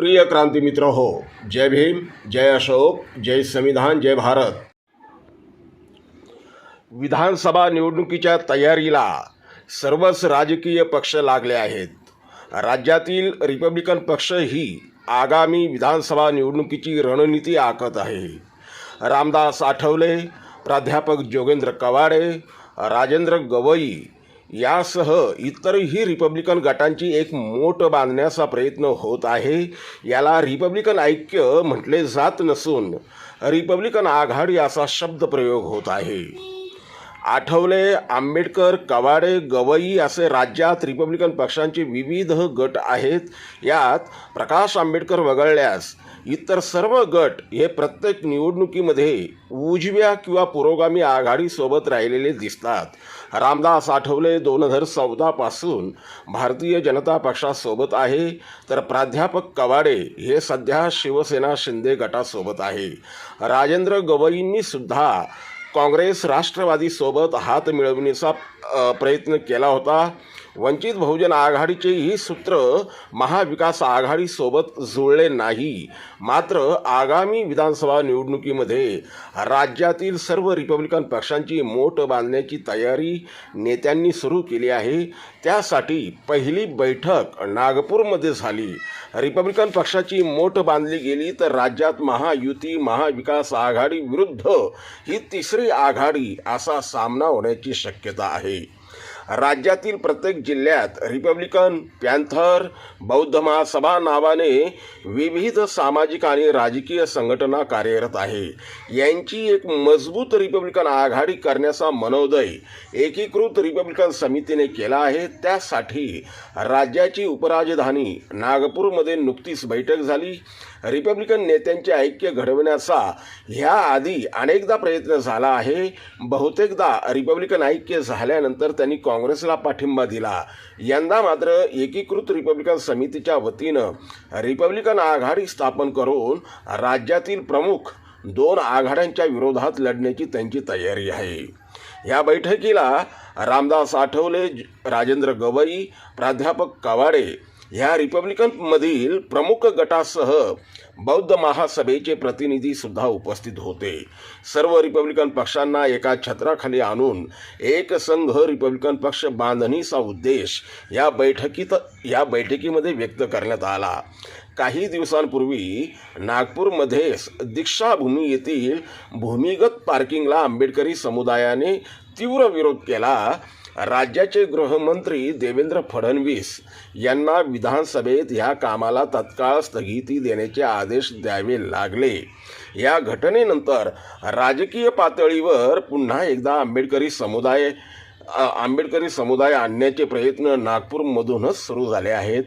प्रिय क्रांती मित्र हो जय भीम जय अशोक जय संविधान जय भारत. विधानसभा निवडणुकीच्या तयारीला सर्वच राजकीय पक्ष लागले आहेत. राज्यातील रिपब्लिकन पक्षही आगामी विधानसभा निवडणुकीची रणनीती आखत आहे. रामदास आठवले प्राध्यापक जोगेंद्र कवाडे राजेंद्र गवई यासह इतरही रिपब्लिकन गटांची एक मोठ बांधण्याचा प्रयत्न होत आहे. याला रिपब्लिकन ऐक्य म्हटले जात नसून रिपब्लिकन आघाडी असा शब्दप्रयोग होत आहे. आठवले आंबेडकर कवाडे गवई असे राज्यात रिपब्लिकन पक्षांचे विविध गट आहेत. यात प्रकाश आंबेडकर वगळल्यास इतर सर्व गट हे प्रत्येक निवडणुकीमध्ये उजव्या किंवा पुरोगामी आघाडीसोबत राहिलेले दिसतात. रामदास आठवले दोन हजार चौदापासून भारतीय जनता पक्षासोबत आहे. तर प्राध्यापक कवाडे हे सध्या शिवसेना शिंदे गटासोबत आहे. राजेंद्र गवईंनी सुद्धा काँग्रेस राष्ट्रवादीसोबत हात मिळवण्याचा प्रयत्न केला होता. वंचित बहुजन आघाडीचे ही सूत्र महाविकास आघाडीसोबत जुळले नाही. मात्र आगामी विधानसभा निवडणुकीमध्ये राज्यातील सर्व रिपब्लिकन पक्षांची मोठ बांधण्याची तयारी नेत्यांनी सुरू केली आहे. त्यासाठी पहिली बैठक नागपूरमध्ये झाली. रिपब्लिकन पक्षाची मोठ बांधली गेली तर राज्यात महायुती महाविकास आघाडी विरुद्ध ही तिसरी आघाडी असा सामना होण्याची शक्यता आहे. राज्यातील प्रत्येक जिल्ह्यात रिपब्लिकन पॅन्थर बौद्ध महासभा नावाने विविध सामाजिक आणि राजकीय संघटना कार्यरत आहे. यांची एक मजबूत रिपब्लिकन आघाडी करण्याचा मनोदय एकीकृत रिपब्लिकन समितीने केला आहे. त्यासाठी राज्याची उपराजधानी नागपूरमध्ये नुकतीच बैठक झाली. रिपब्लिकन नेत्यांचे ऐक्य घडवण्याचा ह्याआधी अनेकदा प्रयत्न झाला आहे. बहुतेकदा रिपब्लिकन ऐक्य झाल्यानंतर त्यांनी काँग्रेसला पाठिंबा दिला. यंदा मात्र एकीकृत रिपब्लिकन समितीच्या वतीनं रिपब्लिकन आघाडी स्थापन करून राज्यातील प्रमुख दोन आघाड्यांच्या विरोधात लढण्याची त्यांची तयारी आहे. या बैठकीला रामदास आठवले राजेंद्र गवई प्राध्यापक कवाडे ह्या रिपब्लिकनमधील प्रमुख गटासह बौद्ध महासभेचे प्रतिनिधी सुद्धा उपस्थित होते. सर्व रिपब्लिकन पक्षांना एका छत्राखाली आणून एक संघ रिपब्लिकन पक्ष बांधणीचा उद्देश या बैठकीत या बैठकीमध्ये व्यक्त करण्यात आला. काही दिवसांपूर्वी नागपूरमध्येच दीक्षाभूमी येथील भूमिगत पार्किंगला आंबेडकरी समुदायाने तीव्र विरोध केला. राज्याचे गृहमंत्री देवेंद्र फडणवीस यांना विधानसभेत ह्या कामाला तत्काळ स्थगिती देण्याचे आदेश द्यावे लागले. या घटनेनंतर राजकीय पातळीवर पुन्हा एकदा आंबेडकरी समुदाय आंबेडकरी समुदाय आणण्याचे प्रयत्न नागपूरमधूनच सुरू झाले आहेत.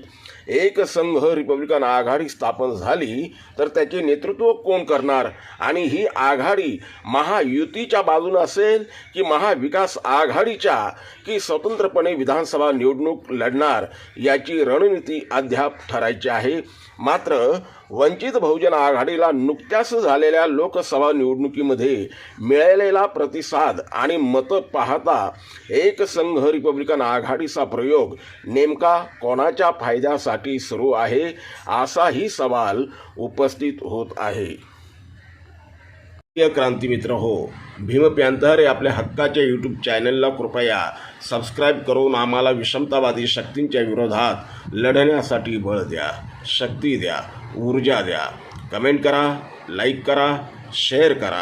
एक संघ रिपब्लिकन आघाडी स्थापन झाली तर त्याचे नेतृत्व कोण करणार? आणि ही आघाडी महायुतीच्या बाजूने असेल की महाविकास आघाडीच्या? की स्वतंत्रपणे विधानसभा निवडणूक लढणार? याची रणनीती अद्याप ठरायची आहे. मात्र वंचित बहुजन आघाडीला नुकत्याच झालेल्या लोकसभा निवडणुकीमध्ये मिळालेला प्रतिसाद आणि मतं पाहता एक संघ रिपब्लिकन आघाडीचा प्रयोग नेमका कोणाच्या फायद्यासाठी सुरू आहे असाही सवाल उपस्थित होत आहे. क्रांती मित्र हो भीम प्यांतर हे आपल्या हक्काच्या यूट्यूब चॅनलला कृपया सबस्क्राईब करून आम्हाला विषमतावादी शक्तींच्या विरोधात लढण्यासाठी बळ द्या. शक्ती द्या ऊर्जा द्या. कमेंट करा लाईक करा शेअर करा.